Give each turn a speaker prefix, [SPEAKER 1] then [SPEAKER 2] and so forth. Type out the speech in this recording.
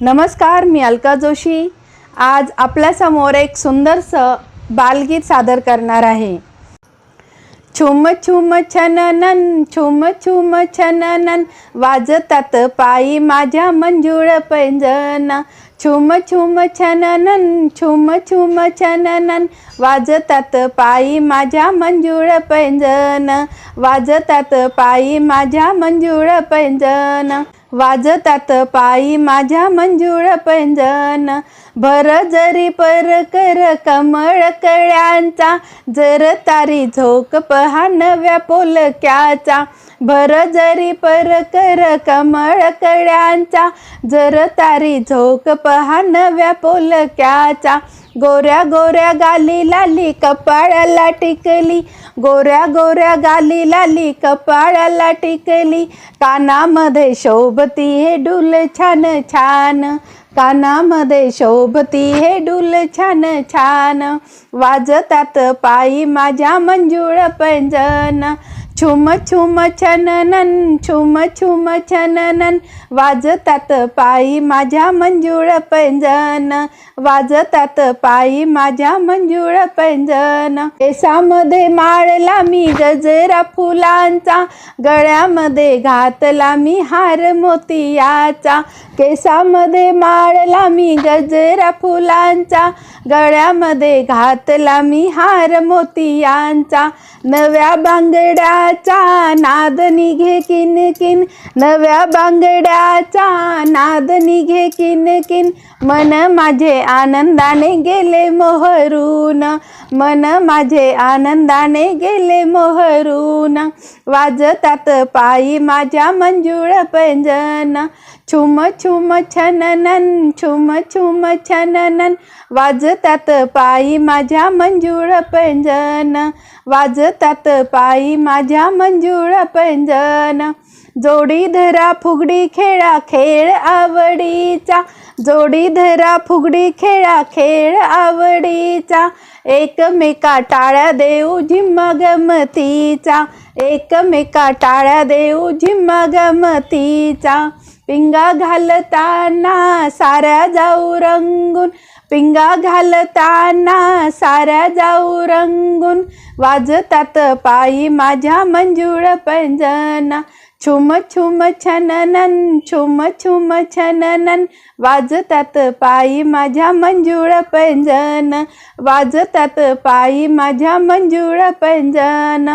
[SPEAKER 1] नमस्कार मी अलका जोशी. आज आपल्यासमोर एक सुंदरसं बालगीत सादर करणार आहे. छुम छुम छननन छुम छुम छननन वाजतात पायी माझ्या मंजुळ पैंजन. छुम छुम छननन छुम छुम छननन वाजतात पायी माझ्या मंजुळ पैंजन. वाजतात पायी माझ्या मंजुळ पैंजन. वाजतात पायी माझ्या मंजुळ पैंजन भर जरी पर कर कमळ कळ्यांचा जर तारी झोक पहा नव्या पोलक्याचा भर जरी पर कर कमळ कळ्यांचा जर तारी झोक पहा नव्या पोलक्याचा गोऱ्या गोऱ्या गाली लाली कपाळाला टिकली. गोऱ्या गोऱ्या गाली लाली कपाळाला टिकली. कानामध्ये शोभती हे डुल छान छान. कानामध्ये शोभती हे डुल छान छान. वाजतात पायी माझ्या मंजुळ पैंजन छुम छुम छननन छुम छुम छननन वाजतात पायी माझ्या मंजुळ पैंजन वाजतात पायी माझ्या मंजुळ पैंजन केसामध्ये माळला मी गजरा फुलांचा गळ्यामध्ये घातला मी हार मोतियाचा. केसामध्ये माळला मी गजरा फुलांचा गळ्यामध्ये घातला मी हार मोतियांचा. नव्या बांगड्याचा नाद निघे किन किन नव्या बांगड्याचा नाद निघे किन किन मन माझे आनंदाने गेले मोहरून. मन माझे आनंदाने गेले मोहरून. वाजतात पायी माझ्या मंजुळ पैंजन छुम छुम छननन छुम छुम छननन. वाजत वाजतात पायी माझ्या मंजूळ पैंजन वाजतात पायी माझ्या मंजूळ पैंजन जोडी धरा फुगडी खेळा खेळ आवडीचा जोडी धरा फुगडी खेळा खेळ आवडीचा. एकमेका टाळ्या देऊ झिम्मा गमतीचा एकमेका टाळ्या देऊ झिम्मा गमतीचा पिंगा घालताना साऱ्या जाऊ रंगून पिंगा घालताना साऱ्या जाऊ रंगून वाजतात पायी माझ्या मंजूळ पंजना. छुम छुम छननन छुम छुम छननन वाजतात पायी माझ्या मंजूळ पंजन. वाजतात पायी माझ्या मंजूळ पैंजन.